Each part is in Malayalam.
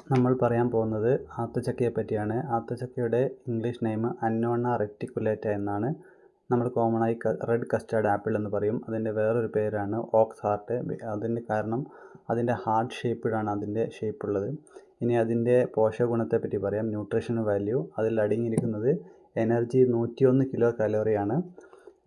നമ്മൾ പറയാൻ പോകുന്നത് ആത്തച്ചക്കയെ പറ്റിയാണ്. ആത്തച്ചക്കയുടെ ഇംഗ്ലീഷ് നെയിം അന്നോണ റെറ്റിക്കുലേറ്റ എന്നാണ്. നമ്മൾ കോമൺ ആയി റെഡ് കസ്റ്റാർഡ് ആപ്പിൾ എന്ന് പറയും. അതിന്റെ വേറൊരു പേരാണ് ഓക്സ് ഹാർട്ട് അതിന്റെ കാരണം അതിന്റെ ഹാർട്ട് ഷേപ്പിലാണ് അതിന്റെ ഷേപ്പ് ഉള്ളത്. ഇനി അതിന്റെ പോഷകഗുണത്തെ പറ്റി പറയാം. ന്യൂട്രീഷൻ വാല്യൂ അതിൽ അടങ്ങിയിരിക്കുന്നത് എനർജി നൂറ്റിയൊന്ന് കിലോ കലോറിയാണ്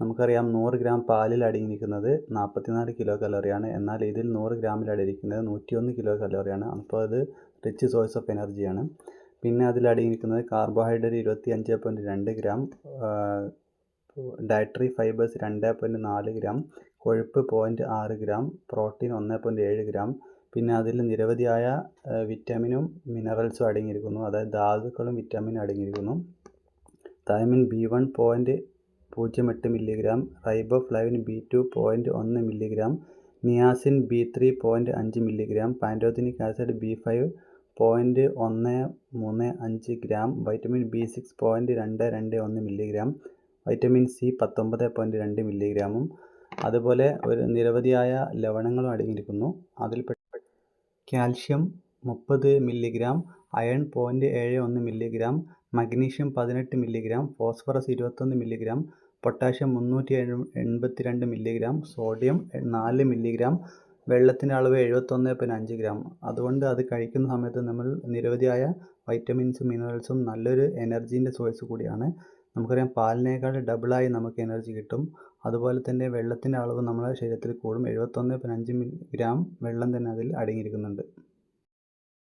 നമുക്കറിയാം നൂറ് ഗ്രാം പാലിൽ അടങ്ങിയിരിക്കുന്നത് നാൽപ്പത്തിനാല് കിലോ കലോറിയാണ്. എന്നാൽ ഇതിൽ നൂറ് ഗ്രാമിൽ അടങ്ങിയിരിക്കുന്നത് നൂറ്റിയൊന്ന് കിലോ കലോറിയാണ്. അപ്പോൾ അത് റിച്ച് സോഴ്സ് ഓഫ് എനർജിയാണ് പിന്നെ അതിൽ അടങ്ങിയിരിക്കുന്നത് കാർബോഹൈഡ്രേറ്റ് ഇരുപത്തി അഞ്ച് പോയിന്റ് രണ്ട് ഗ്രാം ഡയറ്ററി ഫൈബേഴ്സ് രണ്ട് പോയിന്റ് നാല് ഗ്രാം കൊഴുപ്പ് പോയിന്റ് ആറ് ഗ്രാം പ്രോട്ടീൻ ഒന്ന് പോയിന്റ് ഏഴ് ഗ്രാം പിന്നെ അതിൽ നിരവധിയായ വിറ്റാമിനും മിനറൽസും അടങ്ങിയിരിക്കുന്നു അതായത് ധാതുക്കളും വിറ്റാമിനും അടങ്ങിയിരിക്കുന്നു തൈമിൻ ബി വൺ പോയിന്റ് പൂജ്യം എട്ട് milligram riboflavin B two point ഒന്ന് milligram niacin B three point അഞ്ച് milligram pantothenic acid B five point ഒന്ന് മൂന്ന് അഞ്ച് gram vitamin B six point രണ്ട് രണ്ട് ഒന്ന് മില്ലിഗ്രാം വൈറ്റമിൻ സി പത്തൊമ്പത് പോയിന്റ് രണ്ട് മില്ലിഗ്രാമും അതുപോലെ ഒരു നിരവധിയായ ലവണങ്ങളും അടങ്ങിയിരിക്കുന്നു. അതിൽ കാൽഷ്യം മുപ്പത് മില്ലിഗ്രാം അയൺ പോയിന്റ് ഏഴ് ഒന്ന് മില്ലിഗ്രാം മഗ്നീഷ്യം പതിനെട്ട് മില്ലിഗ്രാം ഫോസ്ഫറസ് ഇരുപത്തൊന്ന് മില്ലിഗ്രാം പൊട്ടാഷ്യം മുന്നൂറ്റി എൺപത്തി രണ്ട് മില്ലിഗ്രാം സോഡിയം നാല് മില്ലിഗ്രാം വെള്ളത്തിന്റെ അളവ് എഴുപത്തൊന്ന് പോയിന്റ് അഞ്ച് ഗ്രാം. അതുകൊണ്ട് അത് കഴിക്കുന്ന സമയത്ത് നമ്മൾ നിരവധിയായ വൈറ്റമിൻസും മിനറൽസും നല്ലൊരു എനർജീന്റെ സോഴ്സ് കൂടിയാണ്. നമുക്കറിയാം പാലിനേക്കാൾ ഡബിളായി നമുക്ക് എനർജി കിട്ടും. അതുപോലെ തന്നെ വെള്ളത്തിന്റെ അളവ് നമ്മുടെ ശരീരത്തിൽ കൂടും. എഴുപത്തൊന്ന് പോയിന്റ് അഞ്ച് ഗ്രാം വെള്ളം തന്നെ അതിൽ അടങ്ങിയിരിക്കുന്നുണ്ട്.